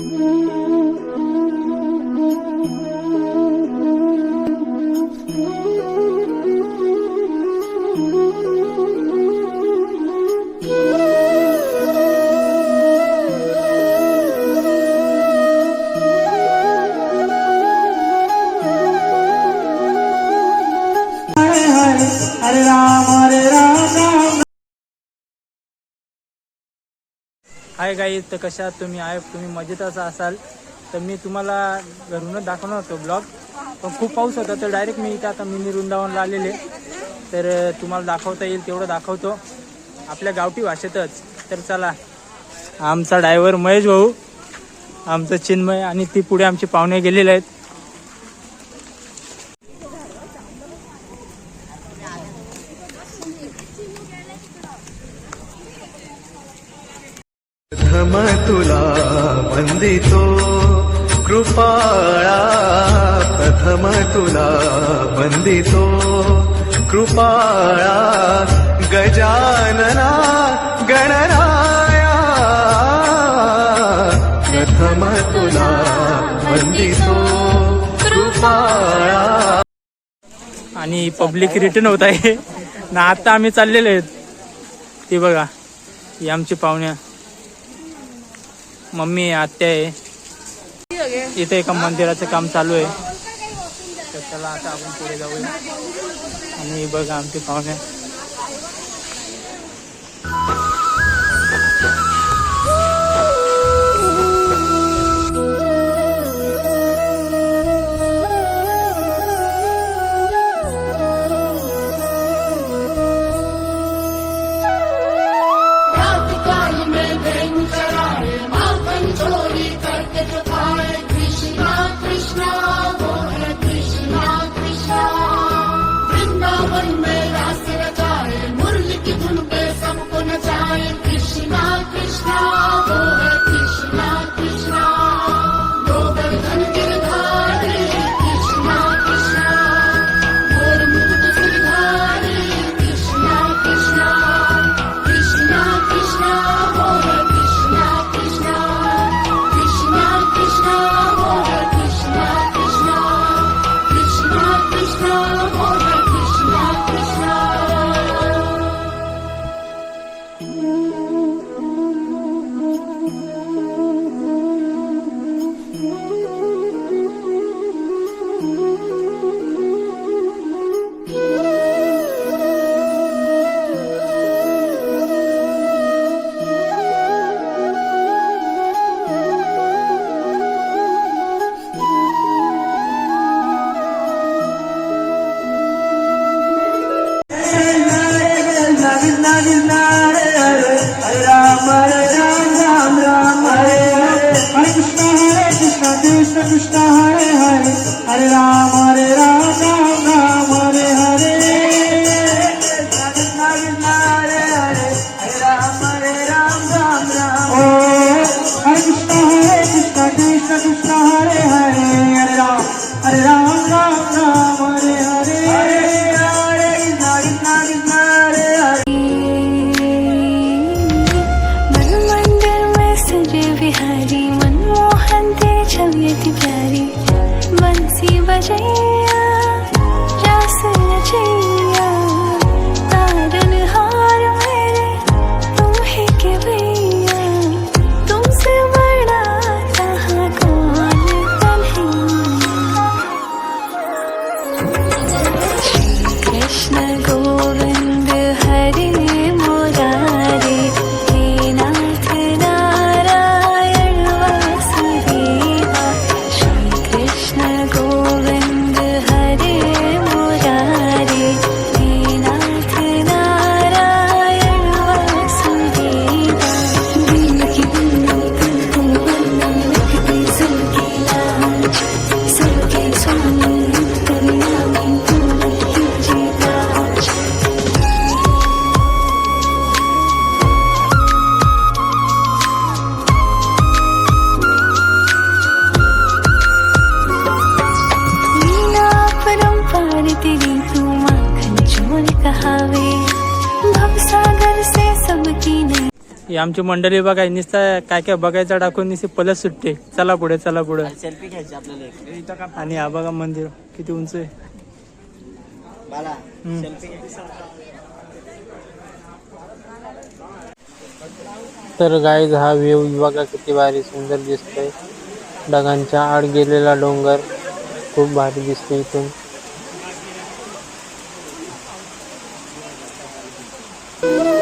हरे काही तर कशा तुम्ही आहे तुम्ही मजेत असं असाल. तर मी तुम्हाला घरूनच दाखवणार होतो ब्लॉग. पण खूप पाऊस होता तर डायरेक्ट मी इथे आता मिनी वृंदावनला आलेले. तर तुम्हाला दाखवता येईल तेवढं दाखवतो. आपल्या गावठी भाषेतच. तर चला आमचा ड्रायव्हर महेश भाऊ आमचं चिन्मय आणि ती पुढे आमचे पाहुणे गेलेले आहेत. कृपाळा गजानना गणराया प्रथम तुला वंदितो कृपाळा। आणि पब्लिक रिटर्न होत आहे. ना आता आम्ही चाललेले आहेत. ती बघा ही आमची पाहुण्या. मम्मी आहे, आत्या आहे. इथे एका मंदिराचं काम चालू आहे. तर चला आता आपण पुढे जाऊया. आणि बघा आमचे पाहुणे. आमची मंडळी बघा नुसतं काय काय बघायचं टाकून नुसते पलस सुटते. चला पुढे चला पुढे. सेल्फी घ्यायची आपल्याला एक. इथं का? आणि हा बघा मंदिर किती उंच आहे. तर गाईज हा व्ह्यू बघा किती भारी सुंदर दिसतोय. ढगांच्या आड गेलेला डोंगर खूप भारी दिसतो इथून. तर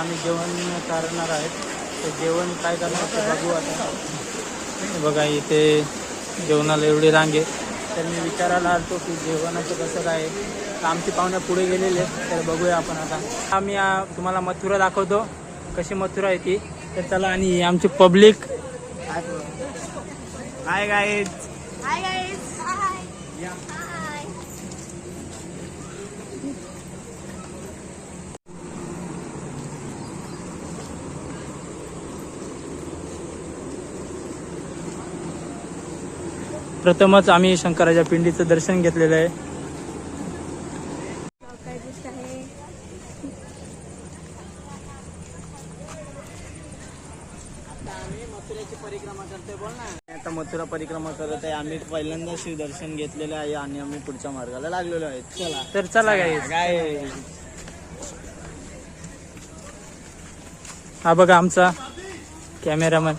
आम्ही जेवण करणार आहेत. तर जेवण काय करणार ते बघू आता. बघा इथे जेवणाला एवढी रांग. आहे तर मी विचारायला आलतो की जेवणाचं कसं काय आहे. तर आमची पाहुण्या पुढे गेलेले आहेत. तर बघूया आपण आता. आम्ही तुम्हाला मथुरा दाखवतो. कशी मथुरा आहे ती. तर चला आणि आमची public. Hi guys Hi guys. प्रथमच आम्ही शंकराच्या पिंडीचं दर्शन घेतलेलं आहे. परिक्रमा करतोय बोल ना आता मथुरा परिक्रमा करत आहे. आम्ही पहिल्यांदा शिव दर्शन घेतलेलं आहे आणि आम्ही पुढच्या मार्गाला लागलेलो आहे. चला. तर चला गाईज काय? हा बघा आमचा कॅमेरामन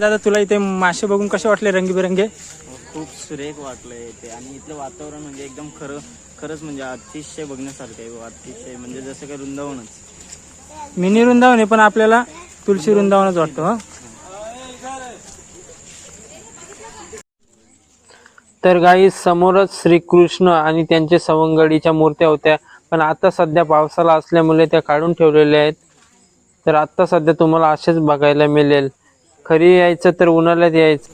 दादा तुला इथे मासे बघून कसे वाटले रंगीबिरंगे? खूप सुरेख वाटलंय ते आणि इथलं वातावरण म्हणजे एकदम खरं खरंच म्हणजे अतिशय बघण्यासारखं आहे. अतिशय म्हणजे जसं काही वृंदावनच. मिनी वृंदावन आहे पण आपल्याला तुळशी वृंदावनच वाटतो हा? तर गाई समोरच श्रीकृष्ण आणि त्यांचे सवंगडीच्या मूर्त्या होत्या. पण आता सध्या पावसाला असल्यामुळे त्या काढून ठेवलेल्या आहेत. तर आता सध्या तुम्हाला असेच बघायला मिळेल. खरी यायचं तर उन्हाळ्यात यायचं.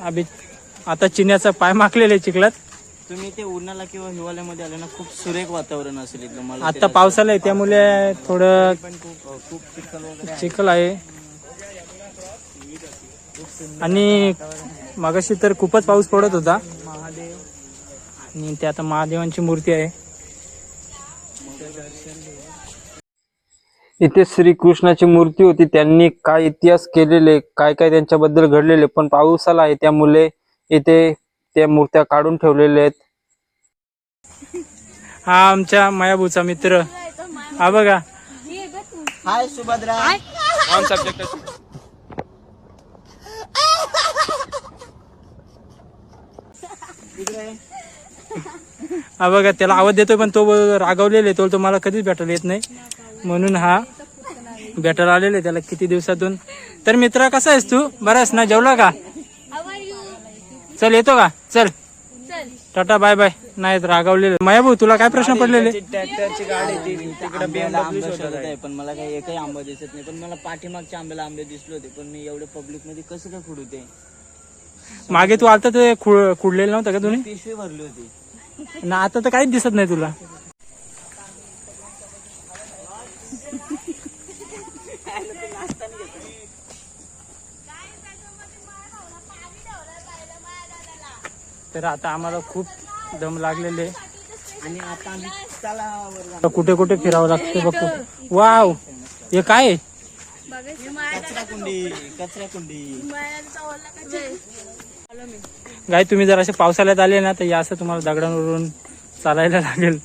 अभि आता चिन्याचा पाय माखलेले चिखलात. तुम्ही ते उन्हाळा किंवा हिवाळ्यामध्ये आले ना खूप सुरेख वातावरण असेल मला आता पावसाला आहे त्यामुळे थोडं खूप चिखल वगैरे आहे. चिखल आहे आणि मगाशी तर खूपच पाऊस पडत होता. महादेव आणि ते आता महादेवांची मूर्ती आहे. इथे श्रीकृष्णाची मूर्ती होती. त्यांनी काय इतिहास केलेले काय काय त्यांच्याबद्दल घडलेले पण पाऊस आला आहे. त्यामुळे इथे त्या मूर्त्या काढून ठेवलेल्या आहेत. हा आमच्या मायाबूचा मित्र. हा बघा. हाय सुभद्रा. हा बघा त्याला आवाज देतोय पण तो रागवलेला आहे. तो तो मला कधीच भेटायला येत नाही. म्हणून हा भेटायला आलेला त्याला किती दिवसातून. तर मित्र कसा आहेस तू? बरा आहेस ना? जेवला का? चल येतो का? चल. Tata bye bye. नाही रागवलेले. माया भाऊ तुला काय प्रश्न पडलेले? ट्रॅक्टरची गाडी तिकडे आंबे शोधत आहे. पण मला काही एकही आंबा दिसत नाही. पण मला पाठीमागच्या आंब्याला आंबे दिसले होते पण मी एवढे पब्लिकमध्ये कसं काय खुडू ते? मागे तू आलता ते खुडलेलं नव्हतं का तुम्ही? पिशवी भरली होती. ना आता तर काहीच दिसत नाही तुला. तर आता आम्हाला खूप दम लागलेले. आणि आता आम्ही. आता कुठे कुठे फिरावं लागते बघतो वाव हे काय आहे? कचरा कुंडी कचरा कुंडी गाय तुम्ही जर असे पावसाळ्यात आले ना तर या असं तुम्हाला दगडांवरून चालायला लागेल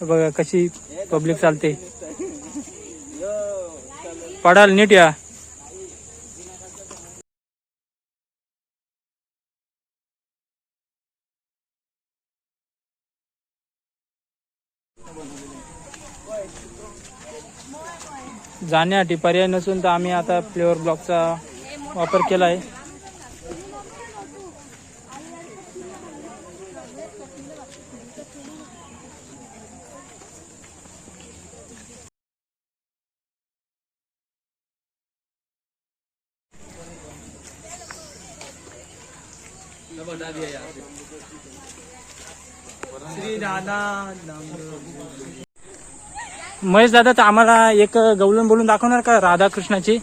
बघा कशी पब्लिक चालते पडाल नीट या. जाण्यासाठी पर्याय नसून तर आम्ही आता फ्लेवर ब्लॉकचा वापर केला आहे. महेश दादा तर आम्हाला एक गवलन बोलून दाखवणार का राधाकृष्णाची?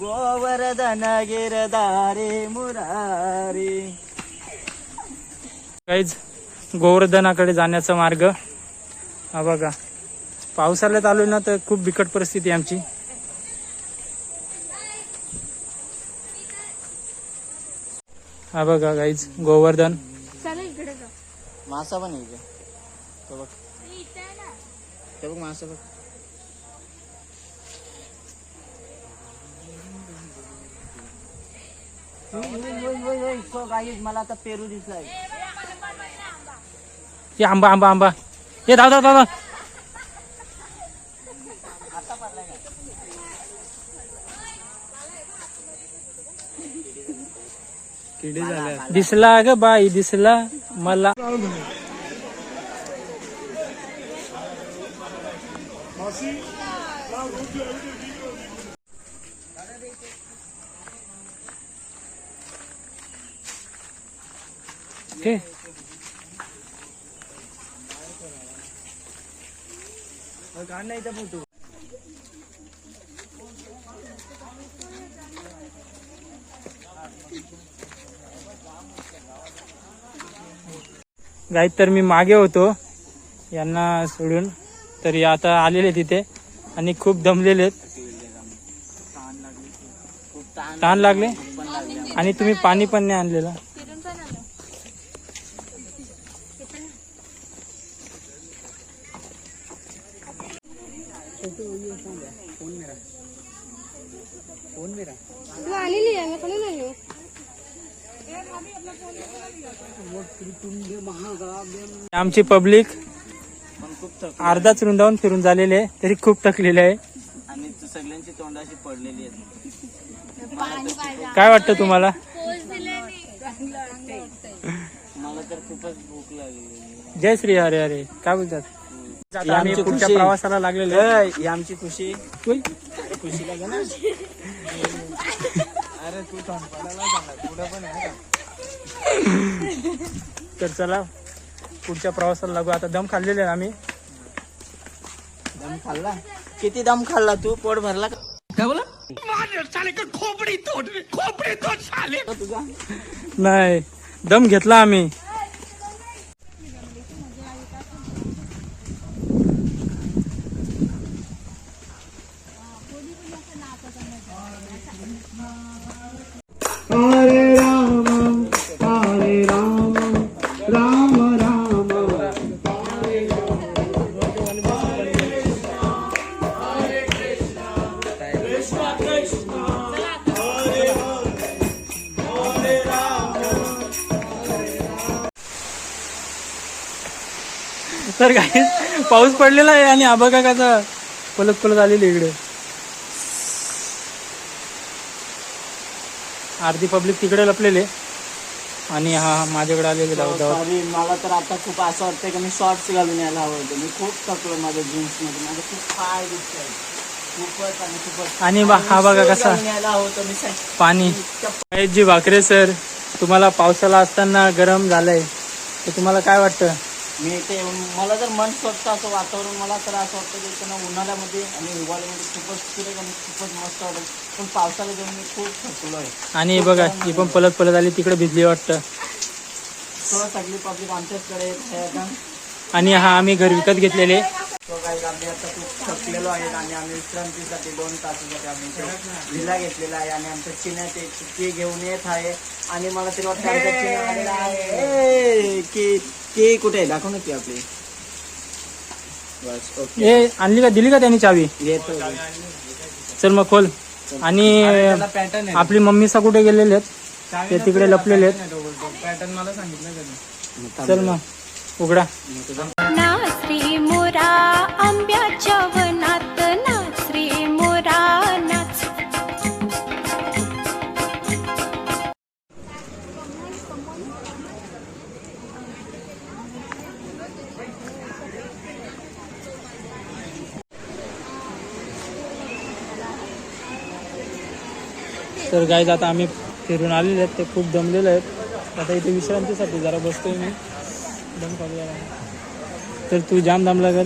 गोवर्धन गिरधारे मुरारी. काहीच गोवर्धनाकडे जाण्याचा मार्ग. हा बघा. पावसाळ्यात आलो ना तर खूप बिकट परिस्थिती आमची. हा बघा गाईज गोवर्धन. मासा पण आहे इथे. तो बघ. ते बघ मासा बघ. मला आता पेरू दिसलाय हे आंबा आंबा आंबा. हे दिसला ग बाई दिसला मला. Okay. गाईत तर मी मागे होतो यांना सोडून. तर आता आलेले तिथे आणि खूप दमलेले ताण लागले? आणि तुम्ही पाणी पण नाही आणलेलं. आमची पब्लिक अर्धाच रुंदावून फिरून झालेले आहे तरी खूप थकलेले आहे. आणि तू सगळ्यांची तोंडाशी पडलेली आहेत. काय वाटतं तुम्हाला? मला तर खूपच भूक लागली. जय श्री हरे हरे. काय बोलतात? आम्ही पुढच्या खुशी. प्रवासाला लागलेलो आहे. ही आमची खुशी. खुशीला घे ना अरे तू पुढे पण आहे का तर चला. पुढच्या प्रवासाला लागू. आता दम खाल्लेले आहे आम्ही. दम खाल्ला? किती दम खाल्ला तू? पोट भरला का? तुझा? नाही. दम घेतला आम्ही. तर काही पाऊस पडलेला आहे आणि आबा का कसा पलत पलत आलेली इकडे. अर्धी पब्लिक तिकडे लपलेले आणि हा हा माझ्याकडे आलेले धावत धावत सॉरी मला तर आता खूप असं वाटतंय की मी शॉर्ट्स घालून यायला हवं होतं. मी खूप थकलो माझ्या जीन्समध्ये. माझे खूप पाय दुखत खूपच आणि खूपच. आणि बा- हा बघा कसा. घालून यायला हवं होतं मी सा- पाणी. जी भाकरे सर तुम्हाला पावसाला असताना गरम झालंय. तर तुम्हाला काय वाटतं? मी इथे येऊन मला जर मन स्वच्छ असं वातावरण मला तर असं वाटतं की इथं ना उन्हाळ्यामध्ये आणि हिवाळ्यामध्ये खूपच सुरेख आणि खूपच मस्त वाटत पण पावसाला जाऊन मी खूप थकलो आहे. आणि हे बघा ही पण पलत पलत आली तिकडे भिजली वाटतं. सो सगळी पब्लिक आमच्याचकडे येत आहे आता. आणि हा आम्ही घर विकत घेतलेले. तो काही आम्ही आता खूप थकलेलो आहेत आणि आम्ही विश्रांतीसाठी दोन तासासाठी आम्ही इथे विला घेतलेला आहे आणि आमच्या चिन्ह ते ते घेऊन येत आहे. आणि मला तरी वाटतं आमच्या चिन्ह आलेला आहे की की कुठे? आहे दाखव ना ती आपली. बस ओके. हे आणली का? दिली का त्यांनी चावी? येतो. चल मग खोल. आणि आपली मम्मीसा कुठे गेलेले आहेत? ते तिकडे लपलेले आहेत. चल मग उघडा. नाचरी मोरा आंब्याच्या तर गाईज आता आम्ही फिरून आलेले आहेत. ते खूप दमलेले आहेत. आता इथे विश्रांतीसाठी जरा बसतोय मी. दम काढूया तर तू जाम दमला का